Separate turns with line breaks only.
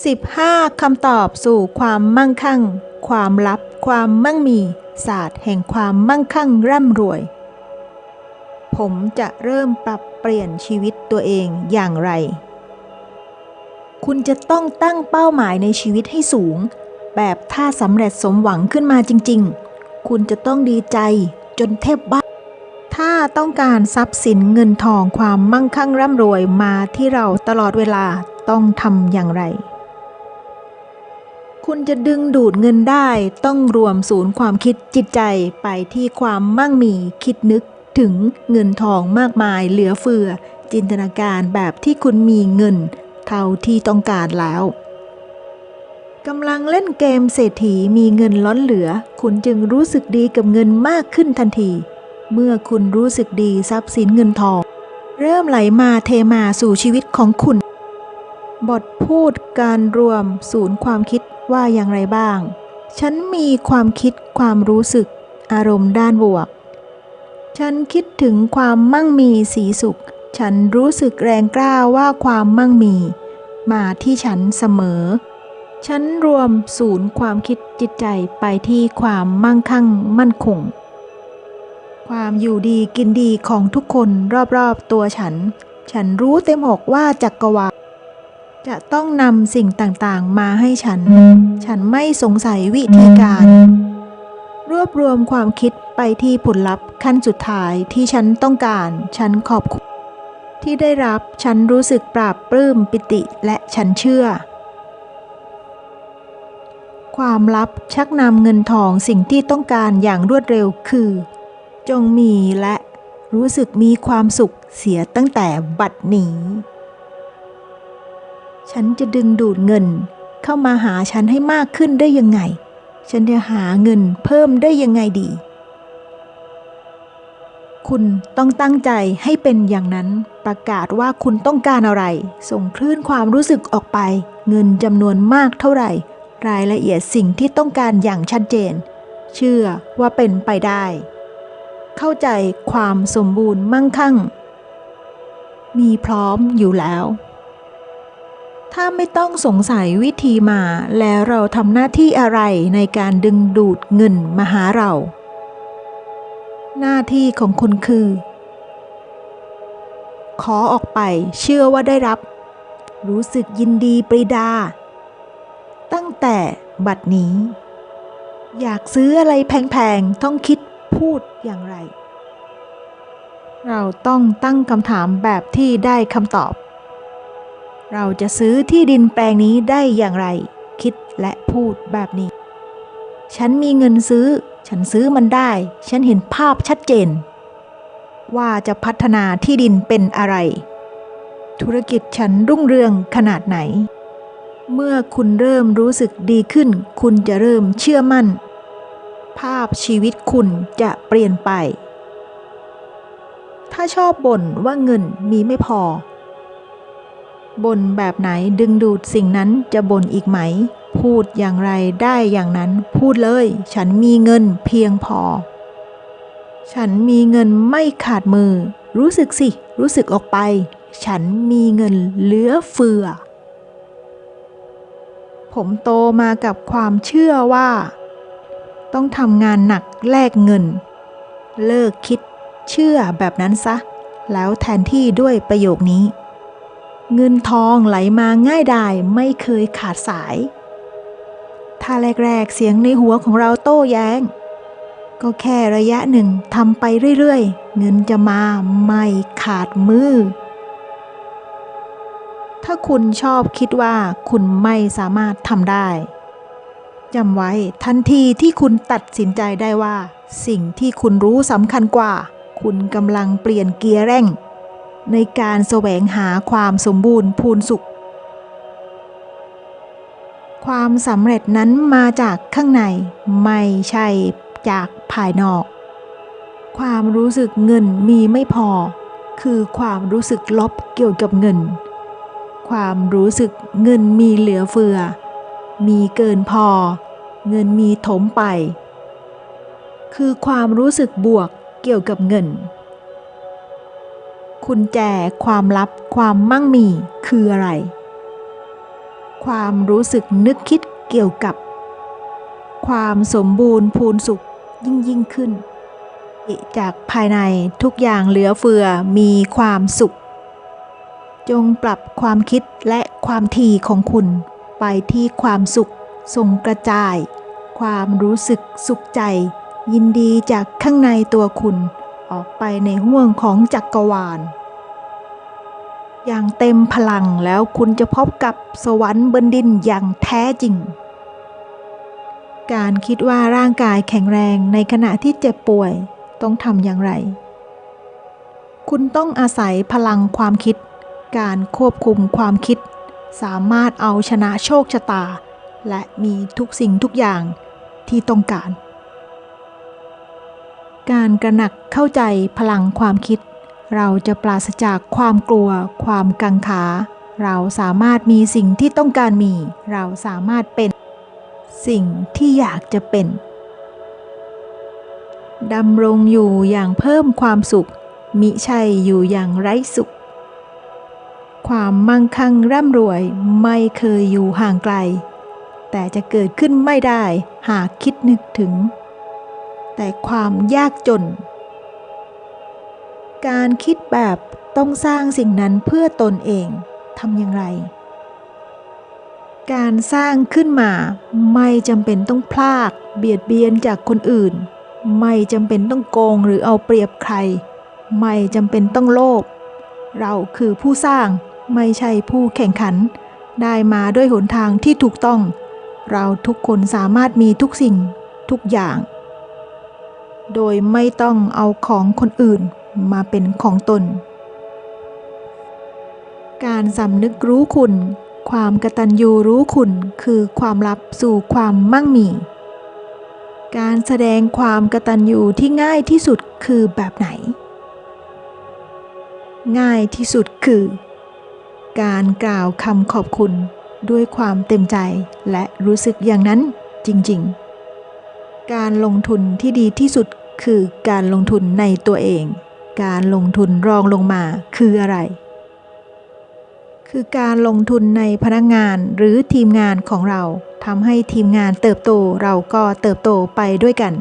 15คำตอบสู่ความมั่งคั่ง ความลับ ความมั่งมี ศาสตร์แห่งความมั่งคั่งร่ำรวย ผมจะเริ่มปรับเปลี่ยนชีวิตตัวเองอย่างไร คุณจะต้องตั้งเป้าหมายในชีวิตให้สูง แบบถ้าสำเร็จสมหวังขึ้นมาจริง ๆ คุณจะต้องดีใจจนแทบบ้าถ้าต้องการทรัพย์สินเงินทองความมั่งคั่งร่ำรวยมาที่เราตลอดเวลาต้องทำอย่างไร คุณจะดึงดูดเงินได้ต้องรวมศูนย์ความคิดจิตใจไปที่ความมั่งมีคิดนึกถึงเงินทองมากมายเหลือเฟือ จินตนาการแบบที่คุณมีเงิน เท่าที่ต้องการแล้วกำลังเล่นเกมเศรษฐีมีเงินล้นเหลือ คุณจึงรู้สึกดีกับเงินมากขึ้นทันที เมื่อคุณรู้สึกดีทรัพย์สินเงินทอง เริ่มไหลมาเทมาสู่ชีวิตของคุณ บทพูดการรวมศูนย์ความคิดว่าอย่างไรบ้าง ฉันมีความคิดความรู้สึก อารมณ์ด้านบวก ฉันคิดถึงความมั่งมีสีสุข ฉันรู้สึกแรงกล้าว่าความมั่งมี มาที่ฉันเสมอ ฉันรวมศูนย์ความคิดจิตใจไปที่ความมั่งคั่งมั่นคง ความอยู่ดีกินดีของทุกคนรอบๆตัวฉัน ฉันรู้เต็มอกว่าจักรวาล จะต้องนำสิ่งต่างๆ มาให้ฉัน ฉันไม่สงสัยวิธีการ รวบรวมความคิดไปที่ผลลัพธ์ขั้นสุดท้ายที่ฉันต้องการ ฉันขอบคุณที่ได้รับ ฉันรู้สึกปราบปลื้มปิติและฉันเชื่อ ความลับชักนำเงินทองสิ่งที่ต้องการอย่างรวดเร็วคือ จงมีและรู้สึกมีความสุขเสียตั้งแต่บัดนี้ ฉันจะดึงดูดเงิน เข้ามาหาฉันให้มากขึ้นได้ยังไง ฉันจะหาเงินเพิ่มได้ยังไงดี คุณต้องตั้งใจให้เป็นอย่างนั้น ประกาศว่าคุณต้องการอะไร ส่งคลื่นความรู้สึกออกไป เงินจำนวนมากเท่าไหร่ รายละเอียดสิ่งที่ต้องการอย่างชัดเจน เชื่อว่าเป็นไปได้ เข้าใจความสมบูรณ์มั่งคั่ง มีพร้อมอยู่แล้ว ถ้าไม่ต้องสงสัยวิธีมาแล้วเราทำหน้าที่อะไรในการดึงดูดเงินมาหาเรา หน้าที่ของคุณคือ ขอออกไปเชื่อว่าได้รับ รู้สึกยินดีปรีดา ตั้งแต่บัดนี้ อยากซื้ออะไรแพงๆ ต้องคิดพูดอย่างไร เราต้องตั้งคำถามแบบที่ได้คำตอบ เราจะซื้อที่ดินแปลงนี้ได้อย่างไร คิดและพูดแบบนี้ ฉันมีเงินซื้อ ฉันซื้อมันได้ ฉันเห็นภาพชัดเจน ว่าจะพัฒนาที่ดินเป็นอะไร ธุรกิจฉันรุ่งเรืองขนาดไหน เมื่อคุณเริ่มรู้สึกดีขึ้น คุณจะเริ่มเชื่อมั่น ภาพชีวิตคุณจะเปลี่ยนไป ถ้าชอบบ่นว่าเงินมีไม่พอ บ่นแบบไหนดึงดูดสิ่งนั้นจะบ่นอีกไหม พูดอย่างไรได้อย่างนั้น พูดเลย ฉันมีเงินเพียงพอ ฉันมีเงินไม่ขาดมือ รู้สึกสิ รู้สึกออกไป ฉันมีเงินเหลือเฟือ ผมโตมากับความเชื่อว่า ต้องทำงานหนักแลกเงิน เลิกคิดเชื่อแบบนั้นซะ แล้วแทนที่ด้วยประโยคนี้ เงินทองไหลมาง่ายดายไม่เคยขาดสาย ถ้าแรกๆเสียงในหัวของเราโต้แย้ง ก็แค่ระยะหนึ่งทำไปเรื่อยๆ เงินจะมาไม่ขาดมือ ถ้าคุณชอบคิดว่าคุณไม่สามารถทำได้จำไว้ทันทีที่คุณตัดสินใจได้ว่า สิ่งที่คุณรู้สำคัญกว่า คุณกำลังเปลี่ยนเกียร์เร่ง ในการแสวงหาความสมบูรณ์พูนสุข ความสำเร็จนั้นมาจากข้างในไม่ใช่จากภายนอก ความรู้สึกเงินมีไม่พอ คือความรู้สึกลบเกี่ยวกับเงิน ความรู้สึกเงินมีเหลือเฟือ มีเกินพอ เงินมีถมไป คือความรู้สึกบวกเกี่ยวกับเงิน คุณแจความลับความมั่งมีคืออะไร ความรู้สึกนึกคิดเกี่ยวกับ ความสมบูรณ์พูนสุขยิ่งยิ่งขึ้น จากภายในทุกอย่างเหลือเฟือมีความสุข จงปรับความคิดและความถี่ของคุณไปที่ความสุขส่งกระจาย ความรู้สึกสุขใจ ยินดีจากข้างในตัวคุณ ออกไปในห้วงของจักรวาล อย่างเต็มพลังแล้วคุณจะพบกับสวรรค์บนดินอย่างแท้จริง การคิดว่าร่างกายแข็งแรงในขณะที่เจ็บป่วยต้องทำอย่างไร คุณต้องอาศัยพลังความคิด การควบคุมความคิด สามารถเอาชนะโชคชะตา และมีทุกสิ่งทุกอย่างที่ต้องการ การกระหนักเข้าใจพลังความคิด เราจะปราศจากความกลัว ความกังขา เราสามารถมีสิ่งที่ต้องการมี เราสามารถเป็น สิ่งที่อยากจะเป็นดำรงอยู่อย่างเพิ่มความสุข มิใช่อยู่อย่างไร้สุข ความมั่งคั่งร่ำรวยไม่เคยอยู่ห่างไกล แต่จะเกิดขึ้นไม่ได้หากคิดนึกถึง แต่ความยากจน การคิดแบบต้องสร้างสิ่งนั้นเพื่อตนเองทำอย่างไร การสร้างขึ้นมาไม่จำเป็นต้องพลากเบียดเบียนจากคนอื่น ไม่จำเป็นต้องโกงหรือเอาเปรียบใคร ไม่จำเป็นต้องโลภเราคือผู้สร้างไม่ใช่ผู้แข่งขัน ได้มาด้วยหนทางที่ถูกต้อง เราทุกคนสามารถมีทุกสิ่งทุกอย่าง โดยไม่ต้องเอาของคนอื่นมาเป็นของตน การสำนึกรู้คุณ ความกตัญญูรู้คุณคือความลับสู่ความมั่งมี การแสดงความกตัญญูที่ง่ายที่สุดคือแบบไหน ง่ายที่สุดคือ การกล่าวคำขอบคุณด้วยความเต็มใจและรู้สึกอย่างนั้นจริง ๆ การลงทุนที่ดีที่สุด คือการลงทุนในตัวเอง การลงทุนรองลงมาคืออะไร คือการลงทุนในพนักงานหรือทีมงานของเราทำให้ทีมงานเติบโตเราก็เติบโตไปด้วยกัน